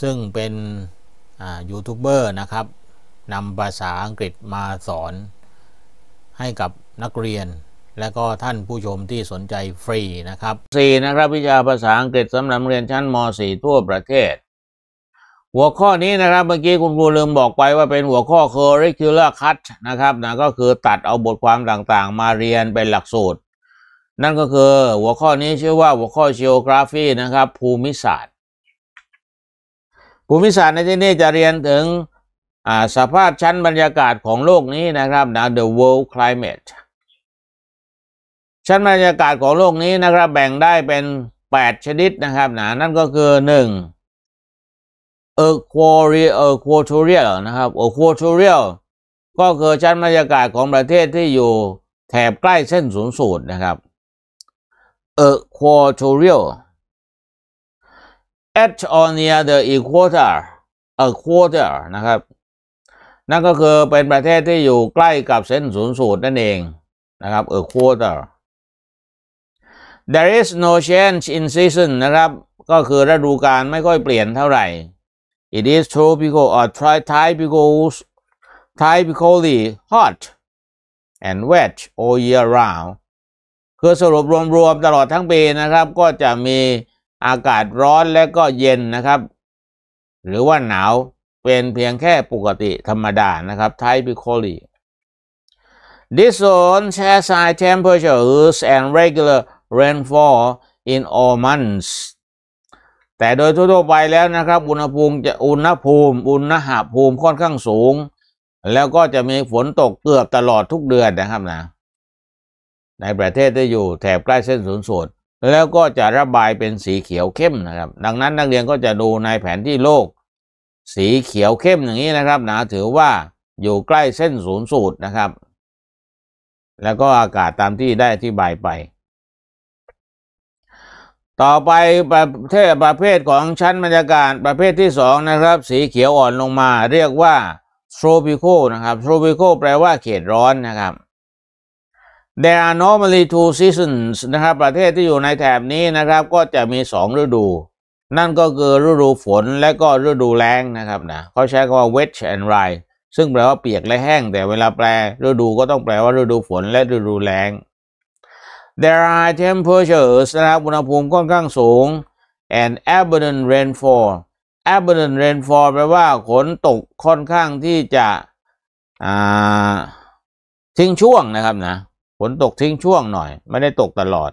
ซึ่งเป็นยูทูบเบอร์นะครับนำภาษาอังกฤษมาสอน ให้กับนักเรียน และก็ท่านผู้ชมที่สนใจฟรีนะครับ 4. นะครับวิชาภาษาอังกฤษสำหรับเรียนชั้นม .4 ทั่วประเทศ หัวข้อนี้นะครับเมื่อกี้คุณครูลืมบอกไปว่าเป็นหัวข้อ curricular cut นะครับนะก็คือตัดเอาบทความต่างๆ มาเรียนเป็นหลักสูตร นั่นก็คือหัวข้อนี้ชื่อว่าหัวข้อ geography นะครับภูมิศาสตร์ ภูมิศาสตร์ในที่นี้จะเรียนถึงสภาพชั้นบรรยากาศของโลกนี้นะครับนะ the world climate ชั้นบรรยากาศของโลกนี้นะครับ แบ่งได้เป็น 8 ชนิดนะครับนะนั่นก็คือ 1 equatorial นะครับ equatorial ก็คือชั้นบรรยากาศของประเทศที่อยู่แถบใกล้เส้นศูนย์สูตรนะครับ equatorial at or near the equator equator นะครับ นั่นก็คือเป็นประเทศที่อยู่ใกล้กับเส้นศูนย์สูตรนั่นเองนะครับ equator there is no change in season นะครับ ก็คือฤดูกาลไม่ค่อยเปลี่ยนเท่าไหร่ it is tropical or tropical typically hot and wet all year round คือสรุปรวมๆตลอดทั้งปีนะครับ ก็จะมี อากาศร้อนและก็เย็นนะครับ หรือว่าหนาวเป็นเพียงแค่ปกติธรรมดานะครับ typically This zone has high temperatures and regular rainfall in all months แต่โดยทั่วไปแล้วนะครับ อุณหภูมิจะอุณหภูมิ อุณหภูมิค่อนข้างสูง แล้วก็จะมีฝนตกเกือบตลอดทุกเดือนนะครับนะในประเทศที่อยู่แถบใกล้เส้นศูนย์สูตร แล้วก็จะระบายเป็นสีเขียวเข้มนะครับ ดังนั้นนักเรียนก็จะดูในแผนที่โลก สีเขียวเข้มอย่างนี้นะครับนะถือว่าอยู่ใกล้เส้นศูนย์สูตรนะครับ แล้วก็อากาศตามที่ได้อธิบายไป ต่อไปประเทศประเภทของชั้นบรรยากาศประเภทที่สองนะครับ สีเขียวอ่อนลงมา เรียกว่า tropical นะครับ tropical แปลว่าเขตร้อนนะครับ There are normally two seasons นะครับ ประเทศที่อยู่ในแถบนี้นะครับ ก็จะมีสองฤดู นั่นก็คือฤดูฝนและก็ฤดูแล้งนะครับนะเขาใช้คำว่า wet and dry ซึ่งแปลว่าเปียกและแห้ง แต่เวลาแปลฤดูก็ต้องแปลว่าฤดูฝนและฤดูแล้ง There are temperatures นะครับอุณหภูมิค่อนข้างสูง and abundant rainfall abundant rainfall แปลว่าฝนตกค่อนข้างที่จะทิ้งช่วงนะครับนะ ฝนตกทิ้งช่วงหน่อย ไม่ได้ตกตลอด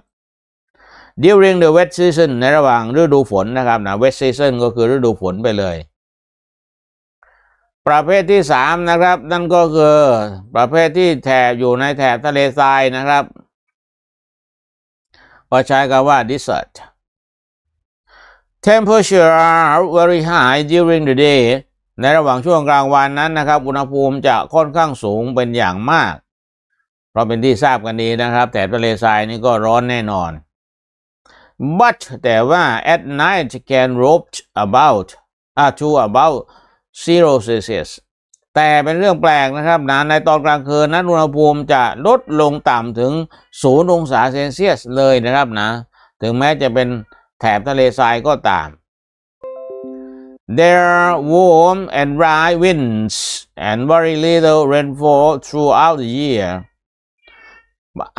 during the wet season ในระหว่างฤดูฝนนะครับนะ wet season ก็คือฤดูฝนไปเลย ประเภทที่สามนะครับ นั่นก็คือ ประเภทที่แถบอยู่ในแถบทะเลทรายนะครับ ก็ใช้คำว่า desert temperature are very high during the day ในระหว่างช่วงกลางวันนั้นนะครับ อุณหภูมิจะค่อนข้างสูงเป็นอย่างมาก ราะเป็นที่ทราบกันดีนะครับแถบทะเลทรายนี่ก็ร้อนแน่นอน but แต่ว่า at night can drop about uh, to about zero Celsius แต่เป็นเรื่องแปลกนะครับนะในตอนกลางคืนนั้นอุณหภูมิจะลดลงต่ำถึงศูนย์องศาเซนเซียสเลยนะครับนะ ถึงแม้จะเป็นแถบทะเลทรายก็ตาม There are warm and dry winds and very little rainfall throughout the year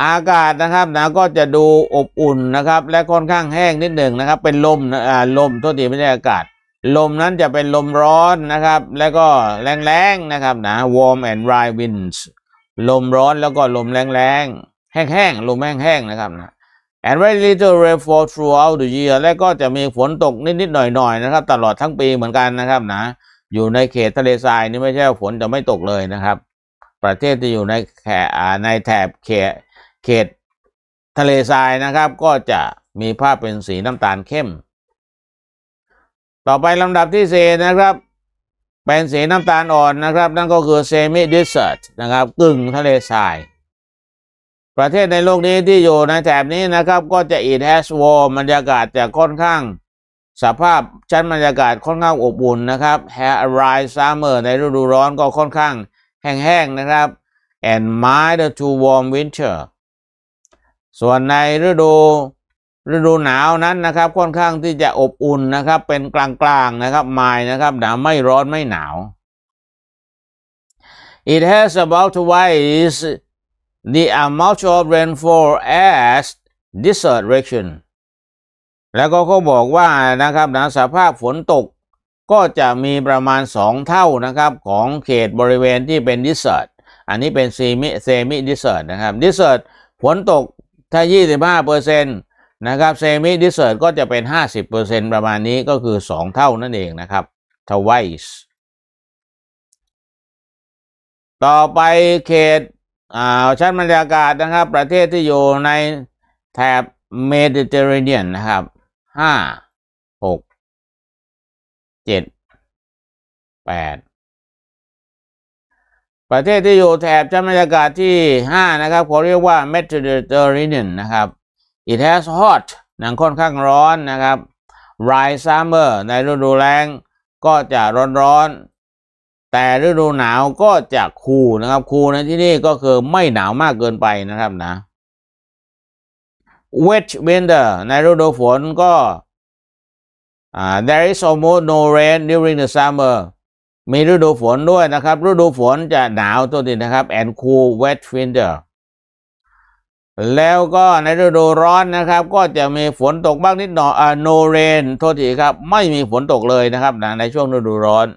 อากาศนะครับนะก็จะดูอบอุ่นนะครับ และค่อนข้างแห้งนิดหนึ่งนะครับ เป็นลมอ่าลมโทษทีไม่ใช่อากาศ ลมนั้นจะเป็นลมร้อนนะครับ แล้วก็แรงๆนะครับนะ warm and dry winds ลมร้อนแล้วก็ลมแรงๆแห้งๆลมแห้งๆนะครับนะ and very little rainfall throughout the year และก็จะมีฝนตกนิดๆหน่อยๆนะครับ ตลอดทั้งปีเหมือนกันนะครับนะ อยู่ในเขตทะเลทรายนี่ไม่ใช่ฝนจะไม่ตกเลยนะครับ ประเทศที่อยู่ในแขในแถบเขต เขตทะเลทรายนะครับ ก็จะมีภาพเป็นสีน้ำตาลเข้ม ต่อไปลำดับที่สี่นะครับ เป็นสีน้ำตาลอ่อนนะครับ นั่นก็คือเซมิดิเซอร์ตนะครับกึ่งทะเลทราย ประเทศในโลกนี้ที่อยู่ในแถบนี้นะครับ ก็จะอีทแฮสวอร์บรรยากาศจะค่อนข้างสภาพชั้นบรรยากาศค่อนข้างอบอุ่นนะครับแฮร์ไรซ์ซัมเมอร์ในฤดูร้อนก็ค่อนข้างแห้งๆนะครับ and mild to warm winter ส่วนในฤดูฤดูหนาวนั้นนะครับ ค่อนข้างที่จะอบอุ่นนะครับ เป็นกลางๆนะครับไม่นะครับหนาวไม่ร้อนไม่หนาว It has about twice the amount of rainfall as desert region แล้วก็เขาบอกว่านะครับนะสภาพฝนตกก็จะมีประมาณสองเท่านะครับของเขตบริเวณที่เป็นดิสเซอร์ตอันนี้เป็นเซมิเซมิดิสเซอร์ตนะครับดิสเซอร์ตฝนตก ถ้า 25เปอร์เซ็นต์นะครับเซมิดิสเซอร์ก็จะเป็น 50เปอร์เซ็นต์ประมาณนี้ก็คือ 2 เท่านั่นเองนะครับ twice ต่อไปเขตอ่าชั้นบรรยากาศนะครับ ประเทศที่อยู่ในแถบเมดิเตอร์เรเนียนนะครับห้าหกเจ็ดแปด ประเทศที่อยู่แถบชั้นบรรยากาศที่ห้านะครับเขาเรียกว่า Mediterranean นะครับ it has hot หนังค่อนข้างร้อนนะครับ dry summer ในฤดูแล้งก็จะร้อนร้อนๆ แต่ฤดูหนาวก็จะคูลนะครับ คูลในที่นี่ก็คือไม่หนาวมากเกินไปนะครับนะ wet winter ในฤดูฝนก็ there is almost no rain during the summer มีฤดูฝนด้วยนะครับ ฤดูฝนจะหนาวตัวนี้นะครับ and cool wet winter แล้วก็ในฤดูร้อนนะครับ ก็จะมีฝนตกบ้างนิดหน่อย no rain โทษทีครับ ไม่มีฝนตกเลยนะครับในช่วงฤดูร้อน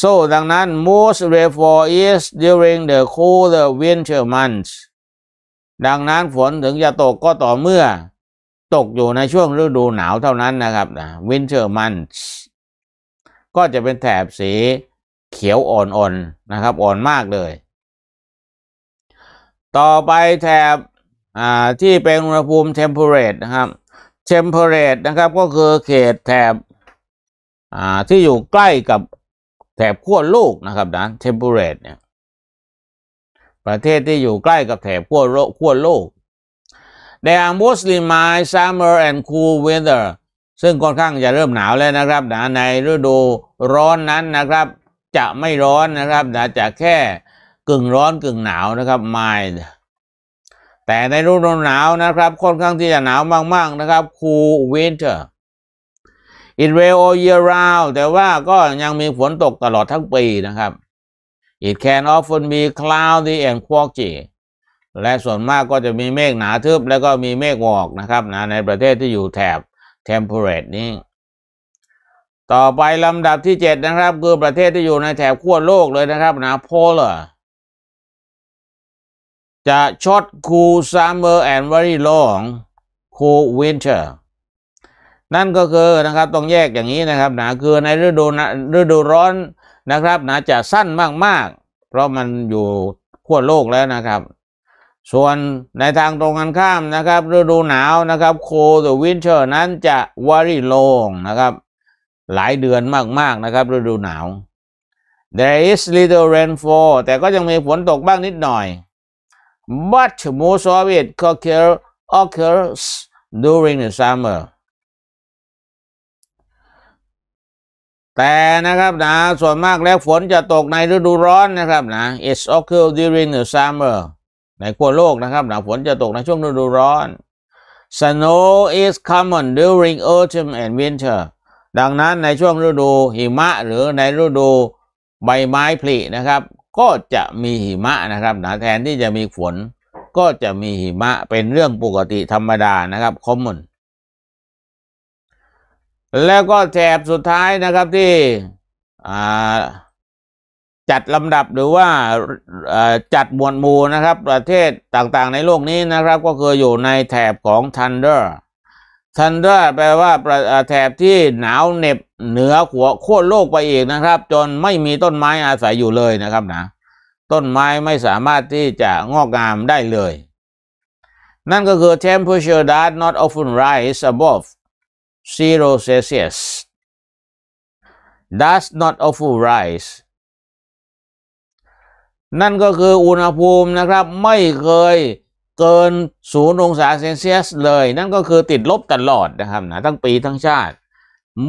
so ดังนั้น most rainfall is during the cooler winter months ดังนั้นฝนถึงจะตกก็ต่อเมื่อ ตกอยู่ในช่วงฤดูหนาวเท่านั้นนะครับ winter months ก็จะเป็นแถบสีเขียวอ่อนๆนะครับ อ่อนมากเลย ต่อไปแถบที่เป็นอุณหภูมิ temperate นะครับ temperate นะครับก็คือเขตแถบที่อยู่ใกล้กับแถบขั้วโลกนะครับนะ temperate เนี่ยประเทศที่อยู่ใกล้กับแถบขั้วโลกขั้วโลก They are mostly mild summer and cool weather ซึ่งค่อนข้างจะเริ่มหนาวแล้วนะครับนะในฤดูร้อนนั้นนะครับ จะไม่ร้อนนะครับนะจะแค่กึ่งร้อนกึ่งหนาวนะครับ mild แต่ในฤดูหนาวนะครับค่อนข้างที่จะหนาวมากๆนะครับ cool winter it rain all year round แต่ว่าก็ยังมีฝนตกตลอดทั้งปีนะครับ it can often be cloudy and foggy และส่วนมากก็จะมีเมฆหนาทึบแล้วก็มีเมฆหมอกนะครับนะในประเทศที่อยู่แถบ temperate นี้ต่อไปลำดับที่7นะครับ คือประเทศที่อยู่ในแถบขั้วโลกเลยนะครับนะ polar จะ short cool summer and very long cool winter นั่นก็คือนะครับต้องแยกอย่างนี้นะครับนะคือในฤดูนะฤดูร้อนนะครับนะจะสั้นมากๆ เพราะมันอยู่ขั้วโลกแล้วนะครับ ส่วนในทางตรงกันข้ามนะครับฤดูหนาวนะครับ cold winter นั้นจะ very long นะครับหลายเดือนมากๆนะครับฤดูหนาว there is little rainfall แต่ก็ยังมีฝนตกบ้างนิดหน่อย but most of it occurs occurs during the summer แต่นะครับนะส่วนมากแล้วฝนจะตกในฤดูร้อนนะครับนะ it occurs during the summer ในขั้วโลกนะครับหนะฝนจะตกในช่วงฤดูร้อน snow is common during autumn and winter ดังนั้นในช่วงฤดูหิมะหรือในฤดูใบไม้ผลินะครับ ก็จะมีหิมะนะครับนะแทนที่จะมีฝน ก็จะมีหิมะเป็นเรื่องปกติธรรมดานะครับ common แล้วก็แถบสุดท้ายนะครับที่ จัดลำดับหรือว่าจัดหมวดหมู่นะครับ ประเทศต่างๆในโลกนี้นะครับ ก็คืออยู่ในแถบของ Thunder Thunder แปลว่าแถบที่หนาวเหน็บเหนือหัวโค่นโลกไปอีกนะครับ จนไม่มีต้นไม้อาศัยอยู่เลยนะครับนะต้นไม้ไม่สามารถที่จะงอกงามได้เลย นั่นก็คือ temperature does not often rise above zero Celsius does not often rise นั่นก็คืออุณหภูมินะครับไม่เคยเกินศูนย์องศาเซนเซียสเลย นั่นก็คือติดลบตลอดนะครับนะทั้งปีทั้งชาติ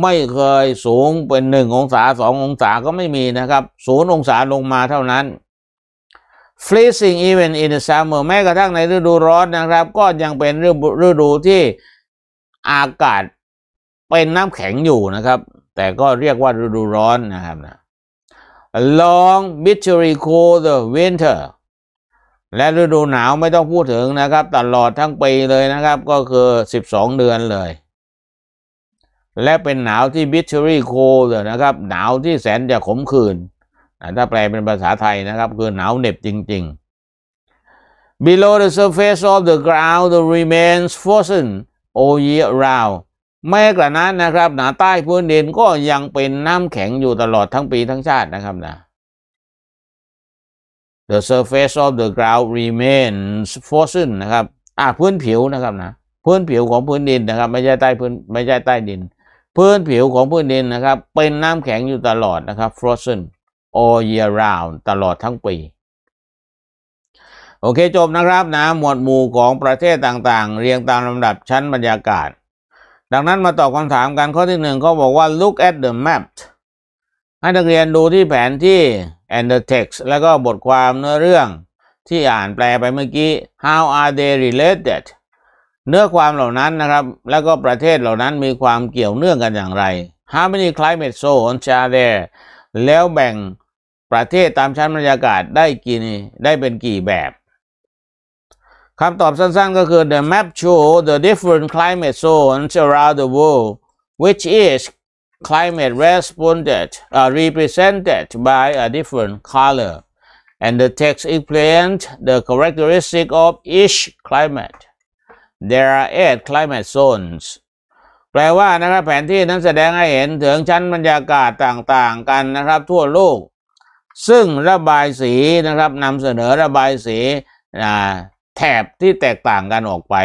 ไม่เคยสูงเป็นหนึ่งองศาสององศาก็ไม่มีนะครับศูนย์องศาลงมาเท่านั้น freezing even in the summer แม้กระทั่งในฤดูร้อนนะครับ ก็ยังเป็นฤดูฤดูที่อากาศเป็นน้ำแข็งอยู่นะครับ แต่ก็เรียกว่าฤดูร้อนนะครับนะ long bitterly cold winter และฤดูหนาวไม่ต้องพูดถึงนะครับ ตลอดทั้งปีเลยนะครับ ก็คือ 12 เดือนเลย และเป็นหนาวที่ bitterly cold นะครับ หนาวที่แสนจะขมขื่นถ้าแปลเป็นภาษาไทยนะครับ คือหนาวเหน็บจริง ๆ below the surface of the ground remains frozen all year round แม้กระนั้นนะครับ หนาใต้พื้นดินก็ยังเป็นน้ำแข็งอยู่ตลอดทั้งปีทั้งชาตินะครับนะ The surface of the ground remains frozen นะครับ อ่าพื้นผิวนะครับนะ พื้นผิวของพื้นดินนะครับ ไม่ใช่ใต้พื้นไม่ใช่ใต้ดิน พื้นผิวของพื้นดินนะครับ เป็นน้ำแข็งอยู่ตลอดนะครับ frozen all year round ตลอดทั้งปีโอเคจบนะครับนะหมวดหมู่ของประเทศต่างๆ เรียงตามลำดับชั้นบรรยากาศ ดังนั้นมาตอบคำถามกันข้อที่หนึ่งเขาบอกว่า look at the map ให้นักเรียนดูที่แผนที่ and the text แล้วก็บทความเนื้อเรื่องที่อ่านแปลไปเมื่อกี้ how are they related เนื้อความเหล่านั้นนะครับ แล้วก็ประเทศเหล่านั้นมีความเกี่ยวเนื่องกันอย่างไร how many climate zones are there แล้วแบ่งประเทศตามชั้นบรรยากาศได้กี่ได้เป็นกี่แบบ คำตอบสั้นๆก็คือ the map show the different climate zones around the world which is climate responded uh, represented by a different color and the text explains the characteristic of each climate there are eight climate zones แปลว่านะครับแผนที่นั้นแสดงให้เห็นถึงชั้นบรรยากาศต่างๆกันนะครับ ทั่วโลก ซึ่งระบายสีนะครับนำเสนอระบายสี แถบที่แตกต่างกันออกไป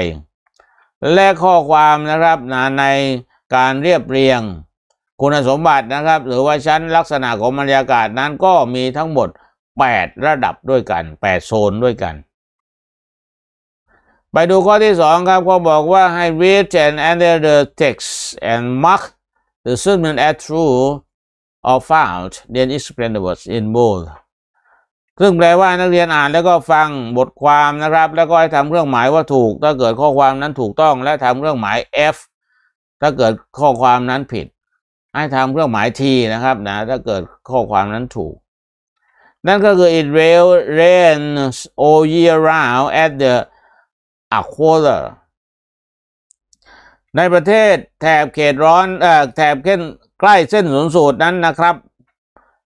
และข้อความนะครับในการเรียบเรียง คุณสมบัตินะครับ หรือว่าชั้นลักษณะของบรรยากาศนั้นก็มีทั้งหมด 8 ระดับด้วยกัน 8 โซนด้วยกัน ไปดูข้อที่ 2 ครับเขาบอกว่าให้ read and enter the text and mark the statement as true or false then explain the words in bold ซึ่งแปลว่านักเรียนอ่านแล้วก็ฟังบทความนะครับ แล้วก็ให้ทำเครื่องหมายว่าถูก ถ้าเกิดข้อความนั้นถูกต้องและทำเครื่องหมาย F ถ้าเกิดข้อความนั้นผิด ให้ทำเครื่องหมาย T นะครับนะถ้าเกิดข้อความนั้นถูก นั่นก็คือ it rains all year round at the equator ในประเทศแถบเขตร้อนเอ่อแถบเส้นใกล้เส้นศูนย์สูตรนั้นนะครับ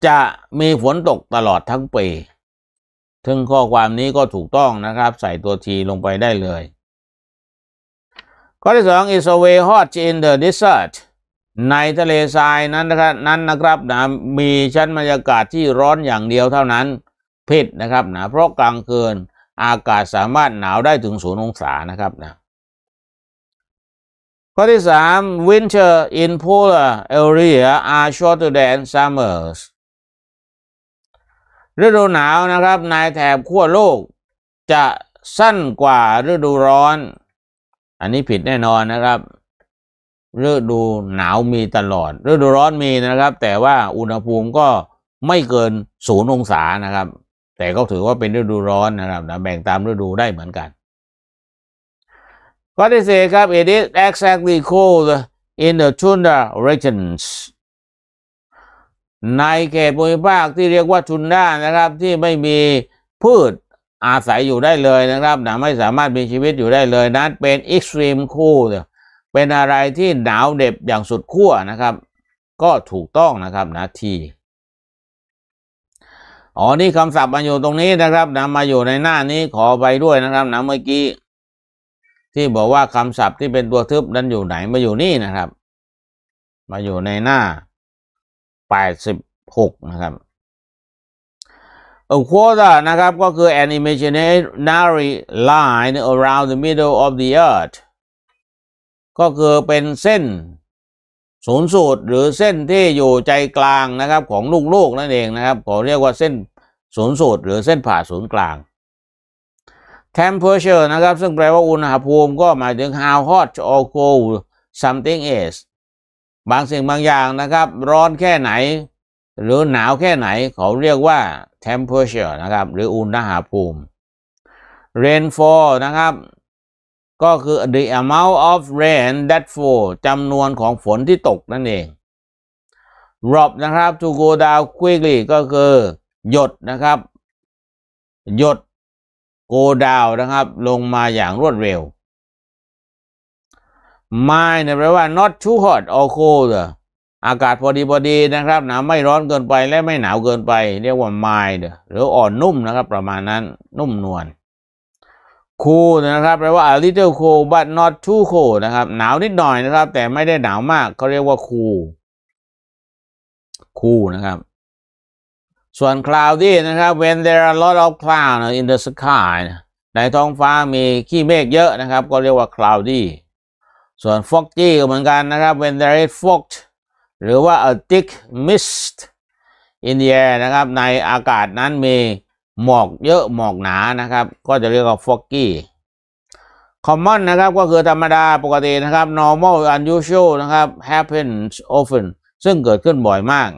จะมีฝนตกตลอดทั้งปี ถึงข้อความนี้ก็ถูกต้องนะครับ ใส่ตัวทีลงไปได้เลย ข้อที่สอง is a way hot in the desert ในทะเลทรายนั้นนะครับนั้นนะครับนะมีชั้นบรรยากาศที่ร้อนอย่างเดียวเท่านั้นผิดนะครับนะเพราะกลางคืนอากาศสามารถหนาวได้ถึงศูนย์องศานะครับนะข้อที่สาม winter in polar area are shorter than summers ฤดูหนาวนะครับในแถบขั้วโลก จะสั้นกว่าฤดูร้อน อันนี้ผิดแน่นอนนะครับฤดูหนาวมีตลอด ฤดูร้อนมีนะครับ แต่ว่าอุณหภูมิก็ไม่เกินศูนย์องศานะครับ แต่ก็ถือว่าเป็นฤดูร้อนนะครับนะแบ่งตามฤดูได้เหมือนกันข้อที่สี่ครับ it is exactly cold in the tundra regions ในเขตภูมิภาคที่เรียกว่าทุนด้านะครับที่ไม่มีพืชอาศัยอยู่ได้เลยนะครับนะไม่สามารถมีชีวิตอยู่ได้เลยนั้นเป็น extreme cold เป็นอะไรที่หนาวเด็บอย่างสุดขั้วนะครับ ก็ถูกต้องนะครับนะทีอ๋อนี่คำศัพท์มาอยู่ตรงนี้นะครับนะมาอยู่ในหน้านี้ขอไปด้วยนะครับนะเมื่อกี้ ที่บอกว่าคำศัพท์ที่เป็นตัวทึบนั้นอยู่ไหนมาอยู่นี่นะครับ มาอยู่ในหน้า แปดสิบหกนะครับอ quota นะครับก็คือ an imaginary line around the middle of the earth ก็คือเป็นเส้นศูนย์สูตรหรือเส้นที่อยู่ใจกลางนะครับของลูกๆนั่นเองนะครับขอเรียกว่าเส้นศูนย์สูตรหรือเส้นผ่าศูนย์กลาง temperature นะครับ ซึ่งแปลว่าอุณหภูมิก็หมายถึง how hot or cold something is บางสิ่งบางอย่างนะครับ ร้อนแค่ไหน หรือหนาวแค่ไหนเขาเรียกว่า temperature นะครับ หรืออุณหภูมิ rainfall นะครับ ก็คือ the amount of rain that fall จำนวนของฝนที่ตกนั่นเอง drop นะครับ to go down quickly ก็คือ หยดนะครับ หยด go down นะครับ ลงมาอย่างรวดเร็ว mild แปลว่า not too hot or cold อากาศพอดีพอดีนะครับหนาวไม่ร้อนเกินไปและไม่หนาวเกินไป เรียกว่า mild หรืออ่อนนุ่มนะครับ ประมาณนั้นนุ่มนวล cool นะครับแปลว่า a little cool but not too cool นะครับ หนาวนิดหน่อยนะครับ แต่ไม่ได้หนาวมากเขาเรียกว่า cool cool นะครับส่วน cloudy นะครับ when there are a lot of clouds in the sky ในท้องฟ้ามีขี้เมฆเยอะนะครับ ก็เรียกว่า cloudy ส่วน foggy ก็เหมือนกันนะครับ when there is fog หรือว่า a thick mist in the air นะครับ ในอากาศนั้นมีหมอกเยอะหมอกหนานะครับ ก็จะเรียกว่า foggy common นะครับ ก็คือธรรมดาปกตินะครับ normal unusual นะครับ happens often ซึ่งเกิดขึ้นบ่อยมาก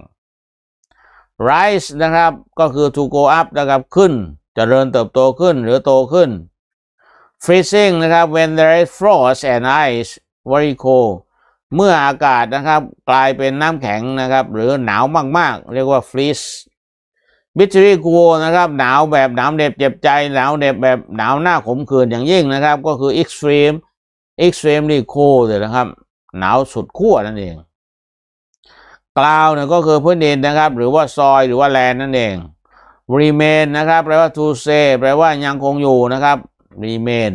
rise นะครับ ก็คือ to go up นะครับขึ้นจเจริญเติบโตขึ้นหรือโตขึ้น freezing นะครับ when there is frost and ice very cold เมื่ออากาศนะครับกลายเป็นน้ำแข็งนะครับ หรือหนาวมากๆ เรียกว่า freeze bittery cold นะครับหนาวแบบหนาวเหน็บเจ็บใจหนาวเหน็บแบบหนาวหน้าขมขื่นอย่างยิ่งนะครับ ก็คือ extreme extremely cold เลยนะครับ หนาวสุดขั้วนั่นเองกลาวเนี่ยก็คือพื้นดินนะครับ หรือว่าซอยหรือว่าแลนนั่นเอง remain นะครับ แปลว่า to say แปลว่ายังคงอยู่นะครับ remain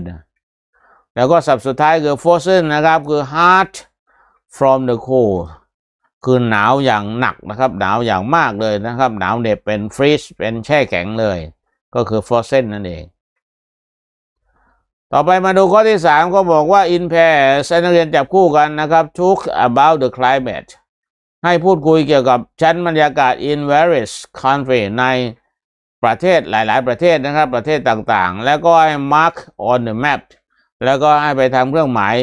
แล้วก็สับสุดท้ายคือ frozen นะครับ คือ hard from the cold คือหนาวอย่างหนักนะครับ หนาวอย่างมากเลยนะครับ หนาวเหน็บเป็น freeze เป็นแช่แข็งเลย ก็คือ frozen นั่นเอง ต่อไปมาดูข้อที่ 3 ก็บอกว่า in pairs นักเรียนจับคู่กันนะครับ talk about the climate ให้พูดคุยเกี่ยวกับชั้นบรรยากาศ in various country ในประเทศหลาย ๆ ประเทศนะครับ ประเทศต่างๆ แล้วก็ให้ mark on the map แล้วก็ให้ไปทำเครื่องหมาย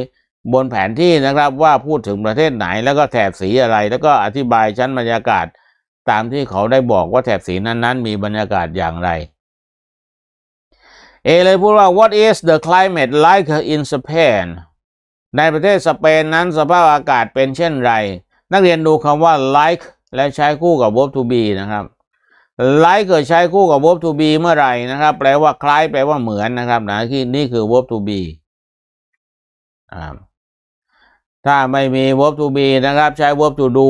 บนแผนที่นะครับว่าพูดถึงประเทศไหนแล้วก็แถบสีอะไร แล้วก็อธิบายชั้นบรรยากาศตามที่เขาได้บอกว่าแถบสีนั้นๆ มีบรรยากาศอย่างไรเอเลยพูดว่า what is the climate like in Spain ในประเทศสเปนนั้นสภาพอากาศเป็นเช่นไร นักเรียนดูคำว่า like และใช้คู่กับ verb to be นะครับ like เกิดใช้คู่กับ verb to be เมื่อไหร่นะครับ แปลว่าคล้ายแปลว่าเหมือนนะครับนะที่นี่คือ verb to be ถ้าไม่มี verb to be นะครับ ใช้ verb to do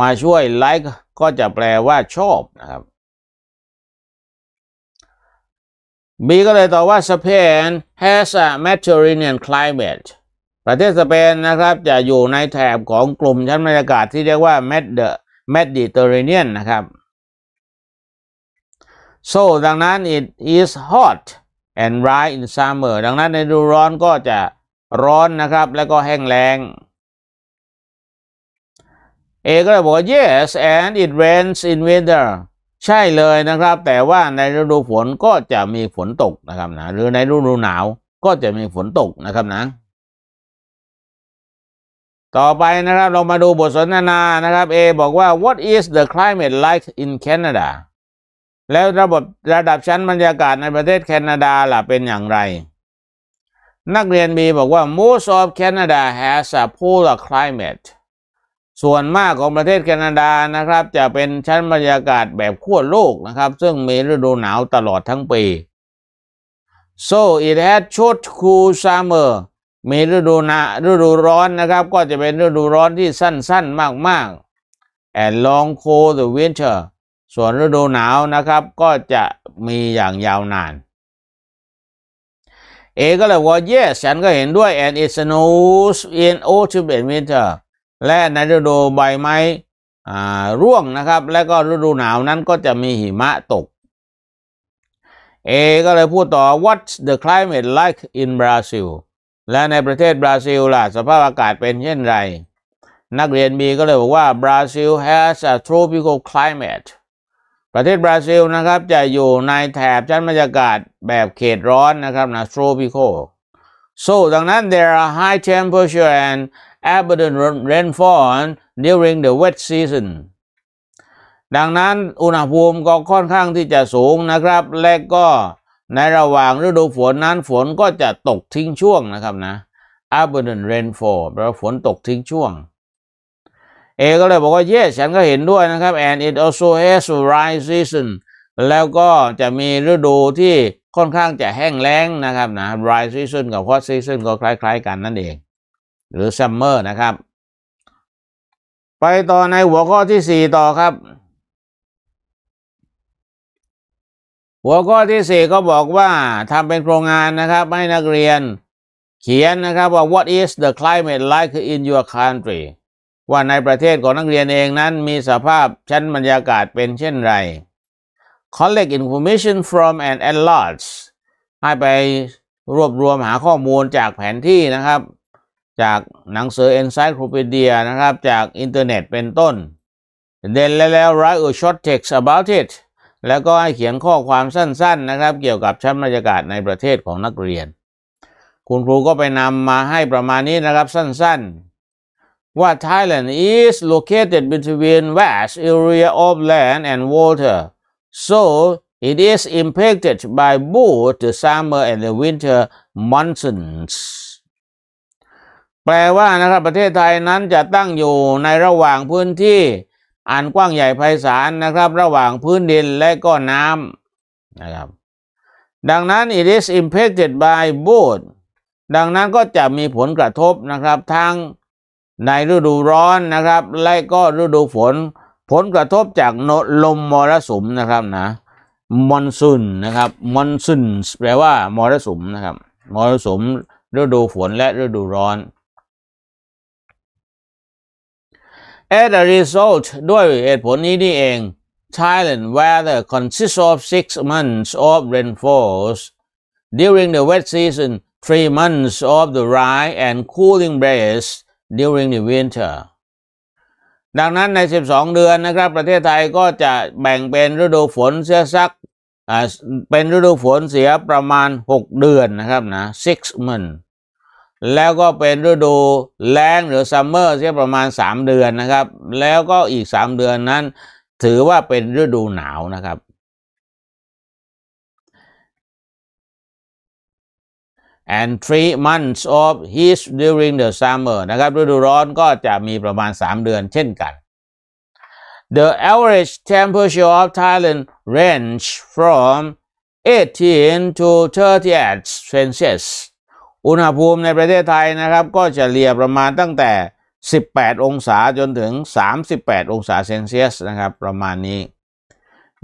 มาช่วย like ก็จะแปลว่าชอบนะครับ B ก็เลยตอบว่า Spain has a Mediterranean climate ประเทศสเปนนะครับจะอยู่ในแถบของกลุ่มชั้นบรรยากาศที่เรียกว่า Mediterranean นะครับ so ดังนั้น it is hot and dry in summer ดังนั้นในฤดูร้อนก็จะ ร้อนนะครับ แล้วก็แห้งแล้ง A ก็เลยบอกว่า yes and it rains in winter ใช่เลยนะครับ แต่ว่าในฤดูฝนก็จะมีฝนตกนะครับนะหรือในฤดูหนาวก็จะมีฝนตกนะครับนะ ต่อไปนะครับเรามาดูบทสนทนานะครับ A บอกว่า what is the climate like in Canada แล้วระบบระดับชั้นบรรยากาศในประเทศแคนาดาล่ะเป็นอย่างไร นักเรียน B บอกว่า most of Canada has a polar climate ส่วนมากของประเทศแคนาดานะครับ จะเป็นชั้นบรรยากาศแบบขั้วโลกนะครับ ซึ่งมีฤดูหนาวตลอดทั้งปี so it had short cool summer มีฤดูหนาฤดูร้อนนะครับ ก็จะเป็นฤดูร้อนที่สั้นๆมากๆ and long cold winter ส่วนฤดูหนาวนะครับ ก็จะมีอย่างยาวนาน เอก็เลยว่า yes ฉันก็เห็นด้วย and it snows in autumn winter และในฤดูใบไม้ร่วงนะครับ และก็ฤดูหนาวนั้นก็จะมีหิมะตก เอก็เลยพูดต่อ what's the climate like in Brazil และในประเทศบราซิลล่ะ สภาพอากาศเป็นเช่นไร นักเรียนบีก็เลยบอกว่า Brazil has a tropical climate ประเทศบราซิลนะครับ จะอยู่ในแถบชั้นบรรยากาศแบบเขตร้อนนะครับนะ tropical so ดังนั้น there are high temperature and abundant rainfall during the wet season ดังนั้นอุณหภูมิก็ค่อนข้างที่จะสูงนะครับ และก็ในระหว่างฤดูฝนนั้นฝนก็จะตกทิ้งช่วงนะครับนะ abundant rainfall แปลว่าฝนตกทิ้งช่วง เอก็เลยบอกว่า yes ฉันก็เห็นด้วยนะครับ and it also has dry season แล้วก็จะมีฤดูที่ค่อนข้างจะแห้งแล้งนะครับนะ dry season กับ hot season ก็คล้าย ๆ กันนั่นเอง หรือ summer นะครับ ไปต่อในหัวข้อที่ 4 ต่อครับ หัวข้อที่ 4 ก็บอกว่าทำเป็นโครงงานนะครับให้นักเรียน เขียนนะครับว่า what is the climate like in your country ว่าในประเทศของนักเรียนเองนั้นมีสภาพชั้นบรรยากาศเป็นเช่นไร collect information from an atlas ให้ไปรวบรวมหาข้อมูลจากแผนที่นะครับ จากหนังสือ encyclopedia นะครับ จากอินเทอร์เน็ตเป็นต้น then แล้ว write a short text about it แล้วก็ให้เขียนข้อความสั้น ๆ นะครับ เกี่ยวกับชั้นบรรยากาศในประเทศของนักเรียน คุณครูก็ไปนำมาให้ประมาณนี้นะครับสั้น ๆ ว่า Thailand is located between vast area of land and water so it is impacted by both the summer and the winter monsoons แปลว่านะครับประเทศไทยนั้นจะตั้งอยู่ในระหว่างพื้นที่อันกว้างใหญ่ไพศาลนะครับ ระหว่างพื้นดินและก็น้ำนะครับ ดังนั้น it is impacted by both ดังนั้นก็จะมีผลกระทบนะครับทั้ง ในฤดูร้อนนะครับ และก็ฤดูฝน ผลกระทบจากลมมรสุมนะครับนะมอนซุนนะครับมอนซุนแปลว่ามรสุมนะครับมรสุมฤดูฝนและฤดูร้อน As a result ด้วยเหตุผลนี้นี่เอง Thailand weather consists of six months of rainfalls during the wet season three months of the dry and cooling breaks during the winter ดังนั้นใน 12 เดือนนะครับ ประเทศไทยก็จะแบ่งเป็นฤดูฝนเสียสักเป็นฤดูฝนเสียประมาณ 6 เดือนนะครับนะ six months แล้วก็เป็นฤดูแล้งหรือซัมเมอร์เสียประมาณ 3 เดือนนะครับ แล้วก็อีก 3 เดือนนั้น ถือว่าเป็นฤดูหนาวนะครับ and three months of heat during the summer นะครับฤดูร้อนก็จะมีประมาณ 3 เดือนเช่นกัน The average temperature of Thailand range from 18 to 38 Celsius อุณหภูมิในประเทศไทยนะครับ ก็จะเลียประมาณตั้งแต่ 18 องศาจนถึง 38 องศาเซนเซียสนะครับ ประมาณนี้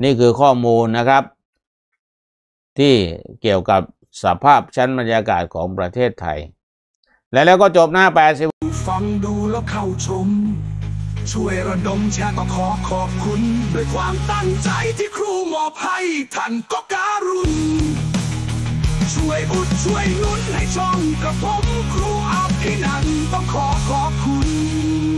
นี่คือข้อมูลนะครับ ที่เกี่ยวกับ สภาพชั้นบรรยากาศของประเทศไทย และแล้วก็จบหน้า80ฟังดูแล้วเข้าชม ช่วยระดมแชร์ก็ขอขอบคุณ ด้วยความตั้งใจที่ครูมอบให้ท่านก็การุณช่วยอุดช่วยนุนให้ช่องกับผมครูอาภินันต้องขอขอบคุณ